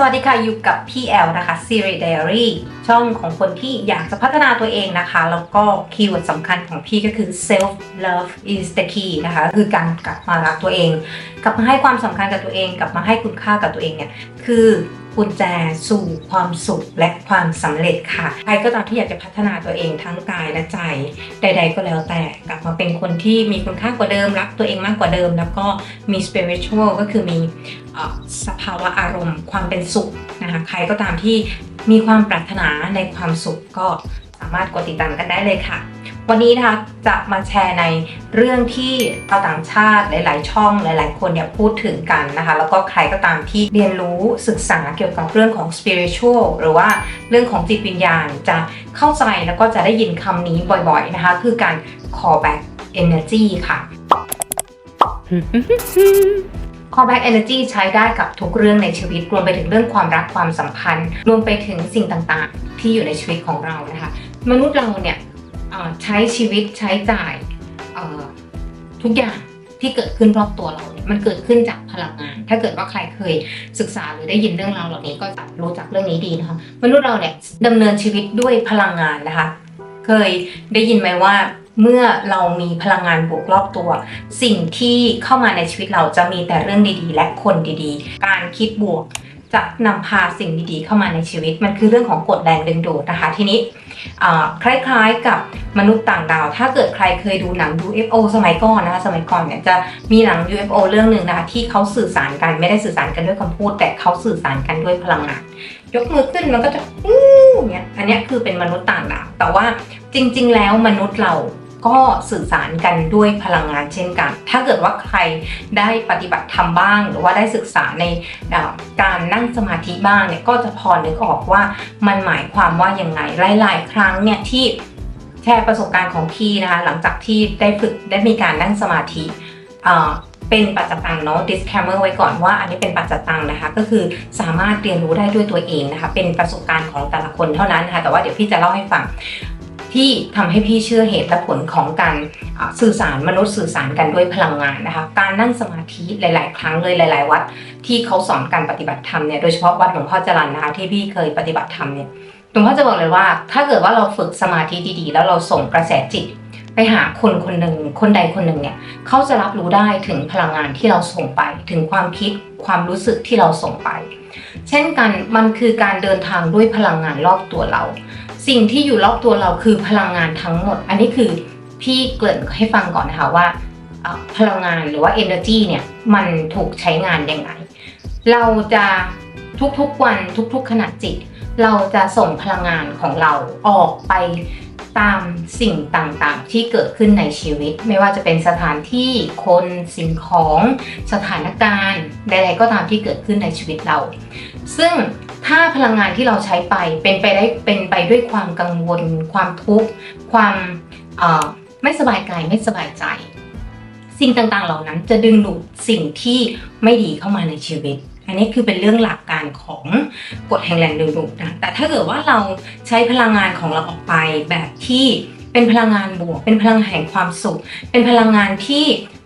สวัสดีค่ะ อยู่กับพี่แอลนะคะ Siri Diary ช่องของคนที่อยากจะพัฒนาตัวเองนะคะ แล้วก็คีย์เวิร์ดสำคัญของพี่ก็คือ self love is the key นะคะ คือการกลับมารักตัวเอง กลับมาให้ความสำคัญกับตัวเอง กลับมาให้คุณค่ากับตัวเองเนี่ย คือ กุญแจสู่ความสุขและความสำเร็จค่ะใครก็ตามที่อยากจะพัฒนาตัวเองทั้งกายและใจใด ๆ ก็แล้วแต่กลับมาเป็นคนที่มีคุณค่ากว่าเดิมรักตัวเองมากกว่าเดิม แล้วก็มี spiritual ก็คือมีอ่อสภาวะอารมณ์ ความเป็นสุขนะคะใครก็ตามที่มีความปรารถนาในความสุขก็สามารถกดติดตามกันได้เลยค่ะ วันนี้นะคะจะมาแชร์ในเรื่องที่ชาวต่างชาติหลาย ๆ ช่องหลาย ๆ คนเนี่ยพูดถึงกันนะคะ แล้วก็ใครก็ตามที่เรียนรู้ศึกษาเกี่ยวกับเรื่องของ spiritual หรือว่าเรื่องของจิตวิญญาณจะเข้าใจแล้วก็จะได้ยินคำนี้บ่อย ๆ นะคะ คือการ call back energy ค่ะ callback energy ใช้ได้กับทุกเรื่องในชีวิต รวมไปถึงเรื่องความรักความสัมพันธ์ รวมไปถึงสิ่งต่าง ๆ ที่อยู่ในชีวิตของเรานะคะ มนุษย์เราเนี่ย ใช้ชีวิตใช้จ่ายทุกอย่างที่เกิดขึ้นรอบตัวเราเนี่ยมันเกิดขึ้นจากพลังงาน ถ้าเกิดว่าใครเคยศึกษาหรือได้ยินเรื่องราวเหล่านี้ก็จะรู้จักเรื่องนี้ดีนะคะมนุษย์เราเนี่ยดำเนินชีวิตด้วยพลังงานนะคะ เคยได้ยินไหมว่าเมื่อเรามีพลังงานบวกรอบตัว สิ่งที่เข้ามาในชีวิตเราจะมีแต่เรื่องดีๆ และคนดีๆ การคิดบวกจะนำพาสิ่งดีๆ เข้ามาในชีวิต มันคือเรื่องของกฎแรงดึงดูดนะคะทีนี้ คล้ายๆกับมนุษย์ต่างดาว ถ้าเกิดใครเคยดูหนัง UFO สมัยก่อนนะคะ สมัยก่อนเนี่ยจะมีหนัง UFO เรื่องหนึ่งนะคะที่เขาสื่อสารกันไม่ได้สื่อสารกันด้วยคำพูด แต่เขาสื่อสารกันด้วยพลังงานยกมือขึ้นมันก็จะอู้อย่างเนี่ยอันนี้คือเป็นมนุษย์ต่างดาวแต่ว่าจริง ๆ แล้วมนุษย์เรา ก็สื่อสารกันด้วยพลังงานเช่นกัน ถ้าเกิดว่าใครได้ปฏิบัติธรรมบ้าง หรือว่าได้ศึกษาในการนั่งสมาธิบ้างเนี่ยก็จะพอนึกออกว่ามันหมายความว่าอยังไงหลาย ๆ ครั้งเนี่ยที่แชร์ประสบการณ์ของพี่นะคะหลังจากที่ได้ฝึกได้มีการนั่งสมาธิเอ่อเป็นปัจจตังเนาะ disclaimer ไว้ก่อนว่าอันนี้เป็นปัจจตังนะคะ ก็คือสามารถเรียนรู้ได้ด้วยตัวเองนะคะ เป็นประสบการณ์ของแต่ละคนเท่านั้นนะคะแต่ว่าเดี๋ยวพี่จะเล่าให้ฟัง ที่ทำให้พี่เชื่อเหตุและผลของการสื่อสารมนุษย์สื่อสารกันด้วยพลังงานนะคะ การนั่งสมาธิหลาย ๆ ครั้งเลยหลาย ๆ วัดที่เขาสอนการปฏิบัติธรรมเนี่ยโดยเฉพาะวัดหลวงพ่อจรันนะคะที่พี่เคยปฏิบัติธรรมเนี่ยหลวงพ่อจะบอกเลยว่า ถ้าเกิดว่าเราฝึกสมาธิดีๆ แล้วเราส่งกระแสจิตไปหาคนคนหนึ่งคนใดคนหนึ่งเนี่ยเขาจะรับรู้ได้ถึงพลังงานที่เราส่งไป ถึงความคิดความรู้สึกที่เราส่งไป เช่นกันมันคือการเดินทางด้วยพลังงานรอบตัวเรา สิ่งที่อยู่รอบตัวเราคือพลังงานทั้งหมด อันนี้คือพี่เกริ่นให้ฟังก่อนนะคะว่าพลังงานหรือว่า energy เนี่ยมันถูกใช้งานยังไง เราจะทุกๆวันทุกๆขณะจิต เราจะส่งพลังงานของเราออกไปตามสิ่งต่างๆ ที่เกิดขึ้นในชีวิต ไม่ว่าจะเป็นสถานที่คนสิ่งของสถานการณ์ใดๆก็ตามที่เกิดขึ้นในชีวิตเรา ซึ่ง ถ้าพลังงานที่เราใช้ไปเป็นไปได้เป็นไปด้วยความกังวล ความทุกข์ความไม่สบายกายไม่สบายใจ สิ่งต่างๆ เหล่านั้นจะดึงดูดสิ่งที่ไม่ดีเข้ามาในชีวิต อันนี้คือเป็นเรื่องหลักการของกฎแห่งแรงดึงดูดนะแต่ถ้าเกิดว่าเราใช้พลังงานของเราออกไปแบบที่เป็นพลังงานบวก เป็นพลังงานแห่งความสุข เป็นพลังงานที่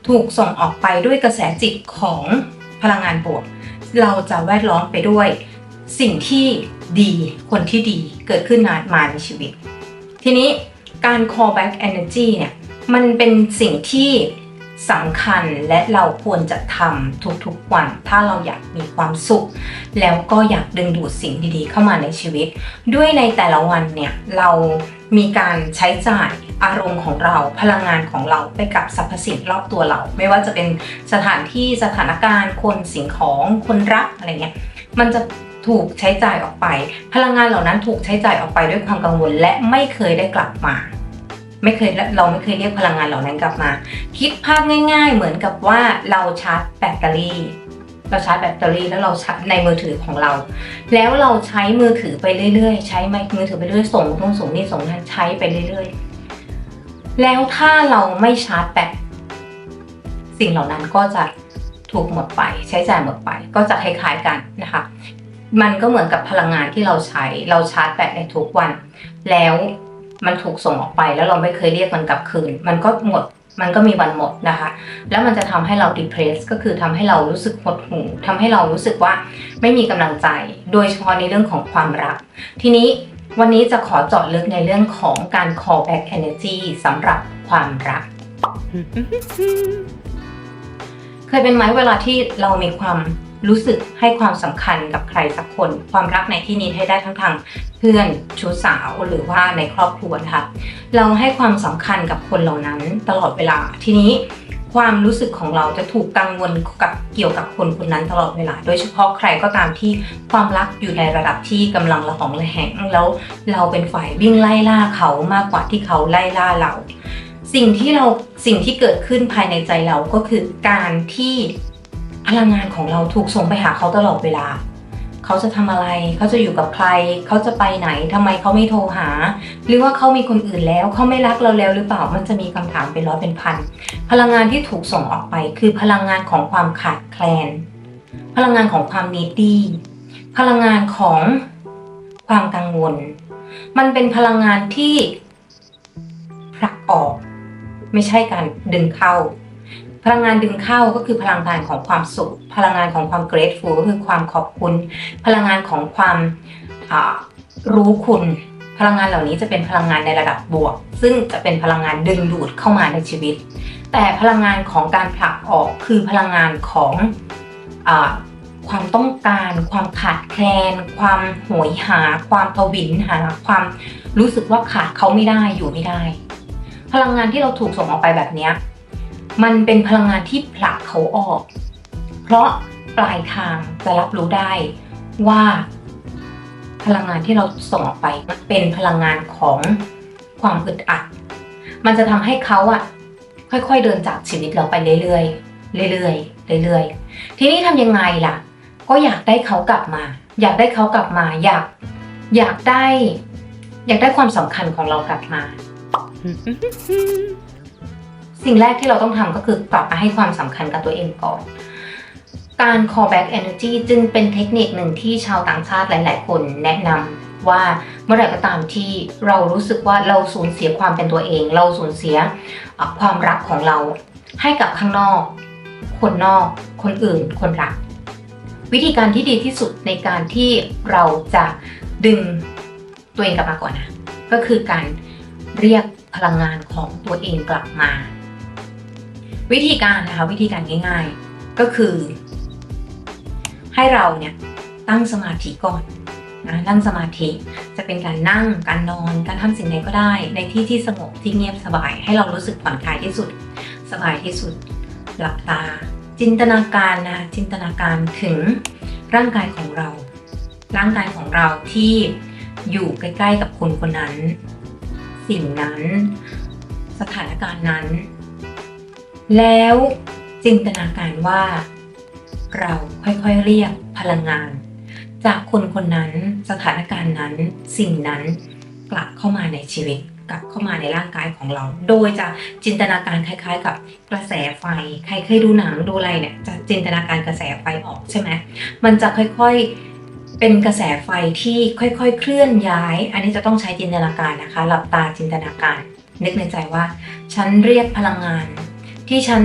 ถูกส่งออกไปด้วยกระแสจิตของพลังงานบวก เราจะแวดล้อมไปด้วย สิ่งที่ดีคนที่ดีเกิดขึ้นมาในชีวิต ทีนี้การ call back energy เนี่ยมันเป็นสิ่งที่สำคัญและเราควรจะทำทุกๆวัน ถ้าเราอยากมีความสุข แล้วก็อยากดึงดูดสิ่งดีๆ เข้ามาในชีวิต ด้วยในแต่ละวันเนี่ยเรามีการใช้จ่ายอารมณ์ของเราพลังงานของเราไปกับสรรพสิ่งรอบตัวเรา ไม่ว่าจะเป็นสถานที่สถานการณ์คนสิ่งของคนรักอะไรเงี้ยมันจะ ถูกใช้จ่ายออกไป พลังงานเหล่านั้นถูกใช้จ่ายออกไปด้วยความกังวลและไม่เคยได้กลับมา ไม่เคยเราไม่เคยเรียกพลังงานเหล่านั้นกลับมา คิดภาพง่าย ๆ เหมือนกับว่าเราชาร์จแบตเตอรี่ เราชาร์จแบตเตอรี่แล้วเราชาร์จในมือถือของเรา แล้วเราใช้มือถือไปเรื่อยๆ ใช้ไมค์มือถือไปเรื่อยส่งตรงส่งนี่ส่งนั่นใช้ไปเรื่อยๆ แล้วถ้าเราไม่ชาร์จแบตสิ่งเหล่านั้นก็จะถูกหมดไป ใช้จ่ายหมดไปก็จะคล้ายๆกันนะคะ มันก็เหมือนกับพลังงานที่เราใช้เราชาร์จแบตในทุกวัน แล้วมันถูกส่งออกไปแล้วเราไม่เคยเรียกมันกลับคืน มันก็หมดมันก็มีวันหมดนะคะ แล้วมันจะทำให้เรา depress ก็คือทำให้เรารู้สึกหดหู่ทำให้เรารู้สึกว่าไม่มีกำลังใจ โดยเฉพาะในเรื่องของความรัก ทีนี้วันนี้จะขอเจาะลึกในเรื่องของการ call back energy สำหรับความรัก เคยเป็นไหมเวลาที่เรามีความ รู้สึกให้ความสำคัญกับใครสักคน ความรักในที่นี้ให้ได้ทั้งทางเพื่อนชู้สาวหรือว่าในครอบครัวนะคะเราให้ความสำคัญกับคนเหล่านั้นตลอดเวลาทีนี้ความรู้สึกของเราจะถูกกังวลกับเกี่ยวกับคนคนนั้นตลอดเวลา โดยเฉพาะใครก็ตามที่ความรักอยู่ในระดับที่กำลังระหองระแหงแล้วเราเป็นฝ่ายวิ่งไล่ล่าเขามากกว่าที่เขาไล่ล่าเรา สิ่งที่เราสิ่งที่เกิดขึ้นภายในใจเราก็คือการที่ ลังงานของเราถูกส่งไปหาเขาตลอดเวลา เขาจะทำอะไร เขาจะอยู่กับใคร เขาจะไปไหนทำไมเขาไม่โทรหา หรือว่าเขามีคนอื่นแล้ว เขาไม่รักเราแล้วหรือเปล่า มันจะมีคำถามเป็นร้อยเป็นพัน พลังงานที่ถูกส่งออกไป คือพลังงานของความขาดแคลน พลังงานของความนีดี้ พลังงานของความกังวล มันเป็นพลังงานที่ผลักออก ไม่ใช่การดึงเข้า พลังงานดึงเข้าก็คือพลังงานของความสุข พลังงานของความ grateful ก็คือความขอบคุณ พลังงานของความรู้คุณ พลังงานเหล่านี้จะเป็นพลังงานในระดับบวก ซึ่งจะเป็นพลังงานดึงดูดเข้ามาในชีวิต แต่พลังงานของการผลักออกคือพลังงานของอความต้องการ ความขาดแคลน ความโหยหา ความทวินหาความรู้สึกว่าขาดเขาไม่ได้อยู่ไม่ได้ พลังงานที่เราถูกส่งออกไปแบบนี้ มันเป็นพลังงานที่ผลักเขาออก เพราะปลายทางจะรับรู้ได้ว่า พลังงานที่เราส่งออกไปมันเป็นพลังงานของความอึดอัด มันจะทำให้เขาอะค่อยๆเดินจากชีวิตเราไปเรื่อยๆเรื่อยๆเรื่อยๆทีนี้ทำยังไงล่ะ ก็อยากได้เขากลับมา อยากได้เขากลับมา อยากอยากได้ อยากได้ความสำคัญของเรากลับมา สิ่งแรกที่เราต้องทำก็คือกลับมาให้ความสำคัญกับตัวเองก่อน การ call back energy จึงเป็นเทคนิคหนึ่งที่ชาวต่างชาติหลาย ๆ คนแนะนำว่าเมื่อไหร่ก็ตามที่เรารู้สึกว่าเราสูญเสียความเป็นตัวเอง เราสูญเสียความรักของเราให้กับข้างนอก คนนอก คนอื่น คนรัก วิธีการที่ดีที่สุดในการที่เราจะดึงตัวเองกลับมาก่อนนะก็คือการเรียกพลังงานของตัวเองกลับมา วิธีการนะคะวิธีการง่ายๆ ก็คือ ให้เราเนี่ยตั้งสมาธิก่อนนะนั่งสมาธิจะเป็นการนั่งการนอนการทำสิ่งใดก็ได้ ในที่ที่สงบที่เงียบสบาย ให้เรารู้สึกผ่อนคลายที่สุด สบายที่สุดหลับตา จินตนาการนะจินตนาการถึงร่างกายของเรา ร่างกายของเราที่อยู่ใกล้ ๆ กับคนคนนั้น สิ่งนั้น สถานการณ์นั้น แล้วจินตนาการว่า เราค่อยๆเรียกพลังงาน จากคนคนนั้นสถานการณ์นั้นสิ่งนั้นกลับเข้ามาในชีวิตกลับเข้ามาในร่างกายของเรา โดยจะจินตนาการคล้าย ๆ กับกระแสไฟ ใครเคยดูหนังดูอะไรเนี่ยจะจินตนาการกระแสไฟออกใช่ไหมมันจะค่อยๆเป็นกระแสไฟที่ค่อยๆ เคลื่อนย้าย อันนี้จะต้องใช้จินตนาการนะคะ หลับตาจินตนาการ นึกในใจว่า ฉันเรียกพลังงาน ที่ฉัน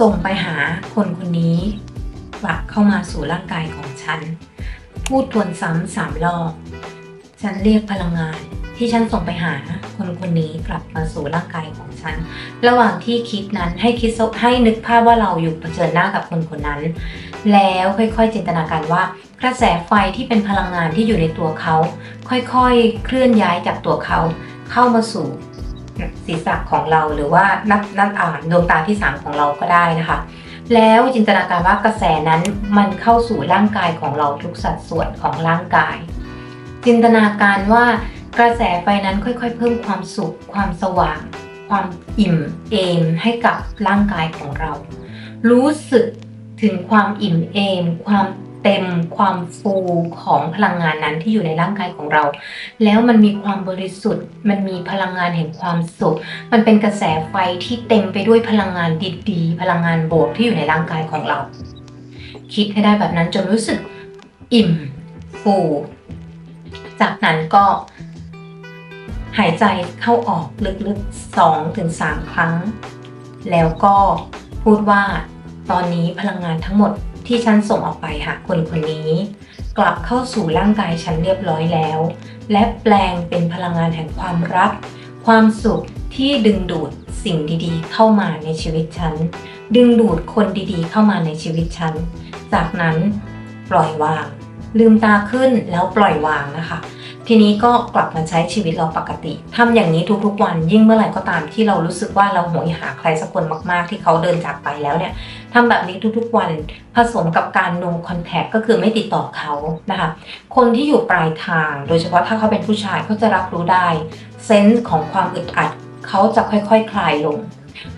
ส่งไปหาคนคนนี้กลับเข้ามาสู่ร่างกายของฉัน พูดทวนซ้ำสามรอบ ฉันเรียกพลังงานที่ฉันส่งไปหาคนคนนี้กลับมาสู่ร่างกายของฉัน ระหว่างที่คิดนั้นให้คิดให้นึกภาพว่าเราอยู่เผชิญหน้ากับคนคนนั้น แล้วค่อยๆ จินตนาการว่า กระแสไฟที่เป็นพลังงานที่อยู่ในตัวเขา ค่อยๆ เคลื่อนย้ายจากตัวเขา เข้ามาสู่ ศีรษะของเราหรือว่านับนับอ่านดวงตาที่สามของเราก็ได้นะคะ แล้วจินตนาการว่ากระแสนั้นมันเข้าสู่ร่างกายของเราทุกสัดส่วนของร่างกาย จินตนาการว่ากระแสไฟนั้นค่อยๆ เพิ่มความสุข ความสว่าง ความอิ่มเอมให้กับร่างกายของเรา รู้สึกถึงความอิ่มเอม ความ เต็มความฟูของพลังงานนั้นที่อยู่ในร่างกายของเรา แล้วมันมีความบริสุทธิ์ มันมีพลังงานแห่งความสุข มันเป็นกระแสไฟที่เต็มไปด้วยพลังงานดีๆ พลังงานบวกที่อยู่ในร่างกายของเรา คิดให้ได้แบบนั้นจนรู้สึกอิ่มฟู จากนั้นก็หายใจเข้าออกลึกๆ2-3ครั้ง แล้วก็พูดว่าตอนนี้พลังงานทั้งหมด ที่ฉันส่งออกไปหาคนคนนี้ กลับเข้าสู่ร่างกายฉันเรียบร้อยแล้ว และแปลงเป็นพลังงานแห่งความรัก ความสุขที่ดึงดูดสิ่งดีๆ เข้ามาในชีวิตฉัน ดึงดูดคนดีๆ เข้ามาในชีวิตฉัน จากนั้นปล่อยวาง ลืมตาขึ้นแล้วปล่อยวางนะคะ ทีนี้ก็กลับมาใช้ชีวิตเราปกติทำอย่างนี้ทุกๆวันยิ่งเมื่อไหร่ก็ตามที่เรารู้สึกว่าเราโหยหาใครสักคนมากๆ ที่เขาเดินจากไปแล้วเนี่ยทำแบบนี้ทุกๆวันผสมกับการ no contact ก็คือไม่ติดต่อเขานะคะ คนที่อยู่ปลายทาง โดยเฉพาะถ้าเขาเป็นผู้ชายเขาจะรับรู้ได้เซนส์ของความอึดอัดเขาจะค่อยๆคคลายลง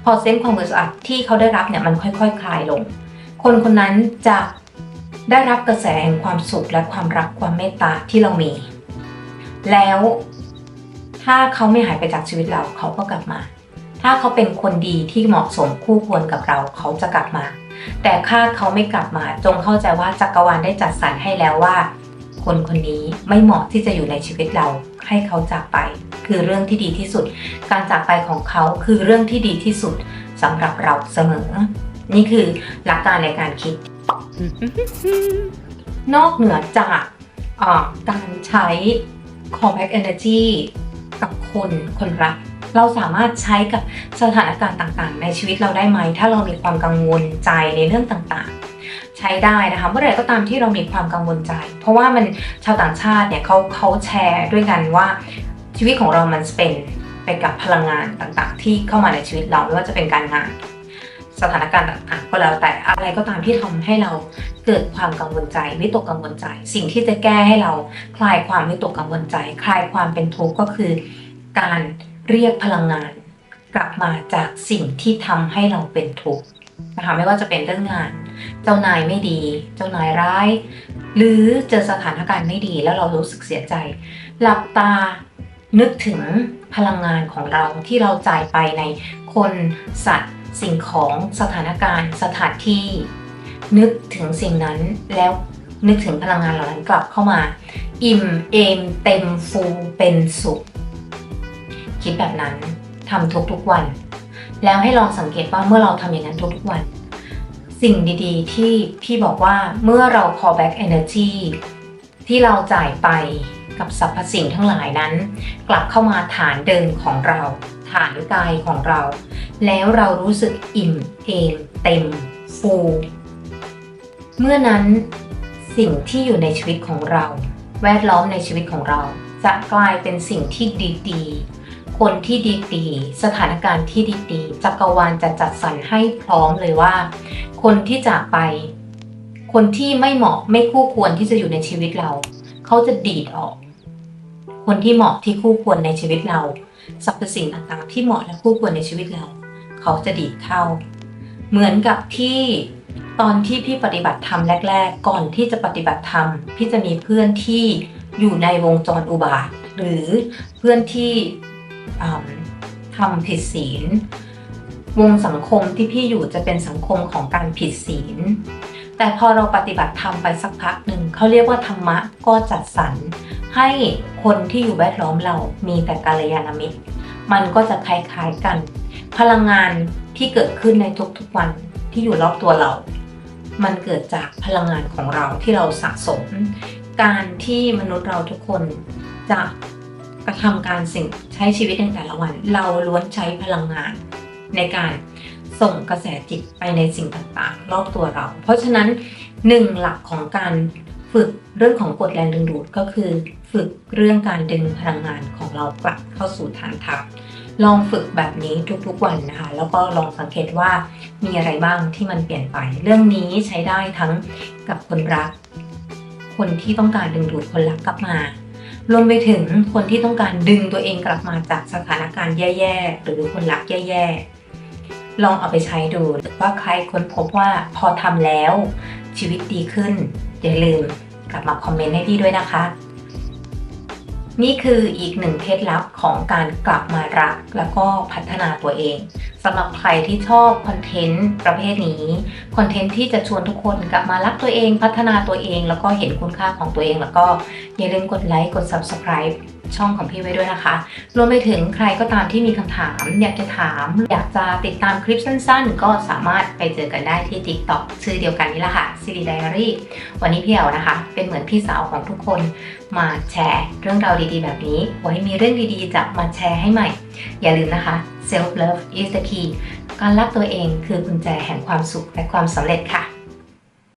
พอเซนส์ความอึดอัดที่เขาได้รับเนี่ยมันค่อยๆคคลายลง คนคนนั้นจะได้รับกระแสแห่งความสุขและความรักความเมตตาที่เรามี แล้วถ้าเขาไม่หายไปจากชีวิตเราเขาก็กลับมา ถ้าเขาเป็นคนดีที่เหมาะสมคู่ควรกับเราเขาจะกลับมา แต่ถ้าเขาไม่กลับมาจงเข้าใจว่าจักรวาลได้จัดสรรให้แล้วว่า คนคนนี้ไม่เหมาะที่จะอยู่ในชีวิตเรา ให้เขาจากไป คือเรื่องที่ดีที่สุด การจากไปของเขาคือเรื่องที่ดีที่สุดสำหรับเราเสมอ นี่คือหลักการในการคิด นอกเหนือจากอ่าการใช้ compact energy กับคนคนรัก เราสามารถใช้กับสถานการณ์ต่างๆ ในชีวิตเราได้ไหม ถ้าเรามีความกังวลใจในเรื่องต่างๆ ใช้ได้นะคะเมื่อไหร่ก็ตามที่เรามีความกังวลใจ เพราะว่ามันชาวต่างชาติเนี่ยเขาเขาแชร์ด้วยกันว่าชีวิตของเรามันเป็นไปกับพลังงานต่างๆ ที่เข้ามาในชีวิตเราไม่ว่าจะเป็นการงาน สถานการณ์ต่างๆก็แล้วแต่อะไรก็ตามที่ทำให้เราเกิดความกังวลใจวิตกกังวลใจ สิ่งที่จะแก้ให้เราคลายความวิตกกังวลใจ คลายความเป็นทุกข์ก็คือ การเรียกพลังงาน กลับมาจากสิ่งที่ทำให้เราเป็นทุกข์นะคะไม่ว่าจะเป็นเรื่องงาน เจ้านายไม่ดี เจ้านายร้าย หรือเจอสถานการณ์ไม่ดีแล้วเรารู้สึกเสียใจ หลับตานึกถึงพลังงานของเราที่เราจ่ายไปในคนสัตว์ สิ่งของสถานการณ์สถานที่ นึกถึงสิ่งนั้นแล้วนึกถึงพลังงานเหล่านั้นกลับเข้ามา อิ่มเอมเต็มฟูเป็นสุข คิดแบบนั้นทำทุกๆวัน แล้วให้ลองสังเกตว่าเมื่อเราทำอย่างนั้นทุกๆวัน สิ่งดีๆ ที่พี่บอกว่าเมื่อเรา call back energy ที่เราจ่ายไปกับสรรพสิ่งทั้งหลายนั้น กลับเข้ามาฐานเดิมของเรา ฐานกายของเรา แล้วเรารู้สึกอิ่มเอมเต็มฟู เมื่อนั้นสิ่งที่อยู่ในชีวิตของเรา แวดล้อมในชีวิตของเรา จะกลายเป็นสิ่งที่ดีๆ คนที่ดีๆ สถานการณ์ที่ดีๆ จักรวาลจะจัดสรรให้พร้อมเลยว่า คนที่จากไป คนที่ไม่เหมาะไม่คู่ควรที่จะอยู่ในชีวิตเรา เขาจะดีดออก คนที่เหมาะที่คู่ควรในชีวิตเรา สรรพสิ่งต่างๆ ที่เหมาะและคู่ควรในชีวิตเรา เขาจะดีดเข้า เหมือนกับที่ตอนที่พี่ปฏิบัติธรรมแรก ๆ ก่อนที่จะปฏิบัติธรรมพี่จะมีเพื่อนที่อยู่ในวงจรอุบาท หรือเพื่อนที่ทำผิดศีล วงสังคมที่พี่อยู่จะเป็นสังคมของการผิดศีล แต่พอเราปฏิบัติธรรมไปสักพักหนึ่งเขาเรียกว่าธรรมะก็จัดสรร ให้คนที่อยู่แวดล้อมเรามีแต่กัลยาณมิตร มันก็จะคล้ายๆกัน พลังงานที่เกิดขึ้นในทุกๆวันที่อยู่รอบตัวเรา มันเกิดจากพลังงานของเราที่เราสะสม การที่มนุษย์เราทุกคนจะกระทำการสิ่งใช้ชีวิตในแต่ละวัน เราล้วนใช้พลังงานในการส่งกระแสจิตไปในสิ่งต่างๆ รอบตัวเรา เพราะฉะนั้นหนึ่งหลักของการฝึกเรื่องของกฎแรงดึงดูดก็คือ ฝึกเรื่องการดึงพลังงานของเรากลับเข้าสู่ฐานทัพลองฝึกแบบนี้ทุกๆวันนะคะ แล้วก็ลองสังเกตว่ามีอะไรบ้างที่มันเปลี่ยนไป เรื่องนี้ใช้ได้ทั้งกับคนรัก คนที่ต้องการดึงดูดคนรักกลับมา รวมไปถึงคนที่ต้องการดึงตัวเองกลับมาจากสถานการณ์แย่ๆ หรือคนรักแย่ๆ ลองเอาไปใช้ดูว่าใครค้นพบว่าพอทำแล้วชีวิตดีขึ้น อย่าลืมกลับมาคอมเมนต์ให้พี่ด้วยนะคะ นี่คืออีกหนึ่งเคล็ดลับของการกลับมารัก แล้วก็พัฒนาตัวเองสำหรับใครที่ชอบคอนเทนต์ประเภทนี้คอนเทนต์ที่จะชวนทุกคนกลับมารักตัวเองพัฒนาตัวเอง แล้วก็เห็นคุณค่าของตัวเอง แล้วก็อย่าลืมกดไลค์กด subscribe ช่องของพี่ไว้ด้วยนะคะ รวมไปถึงใครก็ตามที่มีคำถาม อยากจะถาม อยากจะติดตามคลิปสั้นๆ ก็สามารถไปเจอกันได้ที่ TikTok ชื่อเดียวกันนี่แหละค่ะ c i r i Diary วันนี้พี่เอ๋วนะคะ เป็นเหมือนพี่สาวของทุกคนมาแชร์เรื่องราวดีๆ แบบนี้ไว้มีเรื่องดีๆจะมาแชร์ให้ใหม่ อย่าลืมนะคะ self love is the key การรักตัวเองคือกุญแจแห่งความสุขและความสำเร็จค่ะ